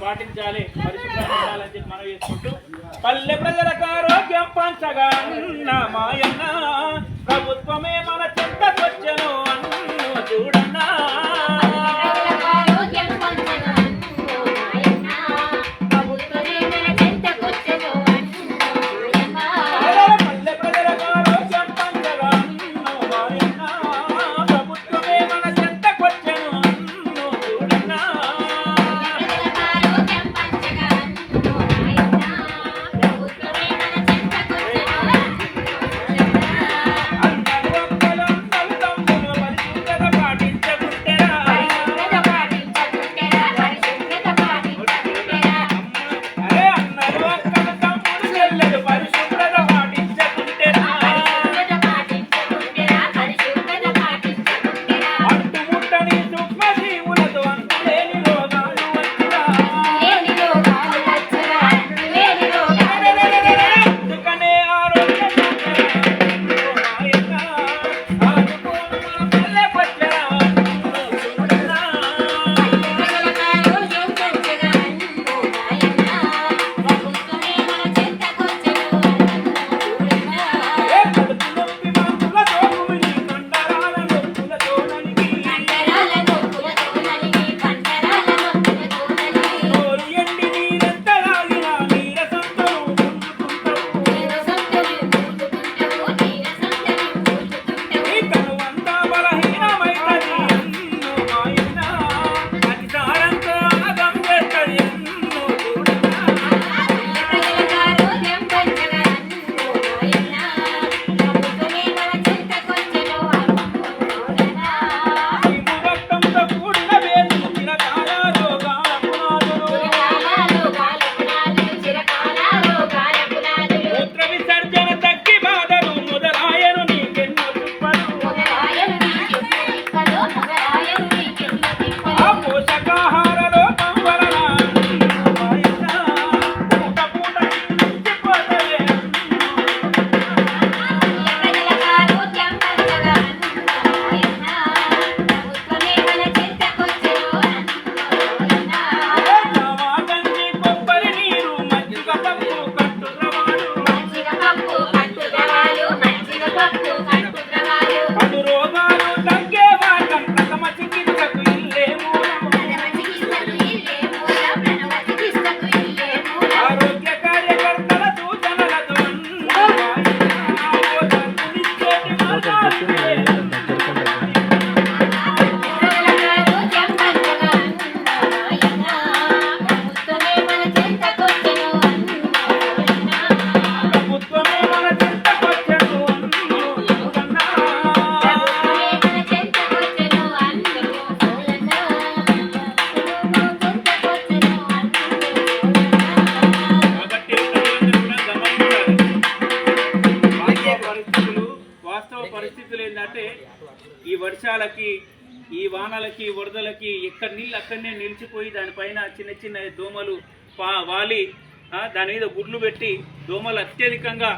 పాటించాలి పరిశుభ్రంగా చెప్పి మనం చేసుకుంటూ పల్లె ప్రజలకు ఆరోగ్యం పంచగా మాయం పరిస్థితులు ఏంటంటే ఈ వర్షాలకి ఈ వానలకి వరదలకి ఎక్కడ నీళ్ళు అక్కడనే నిలిచిపోయి దానిపైన చిన్న చిన్న దోమలు పా వాలి దాని మీద గుడ్లు పెట్టి దోమలు అత్యధికంగా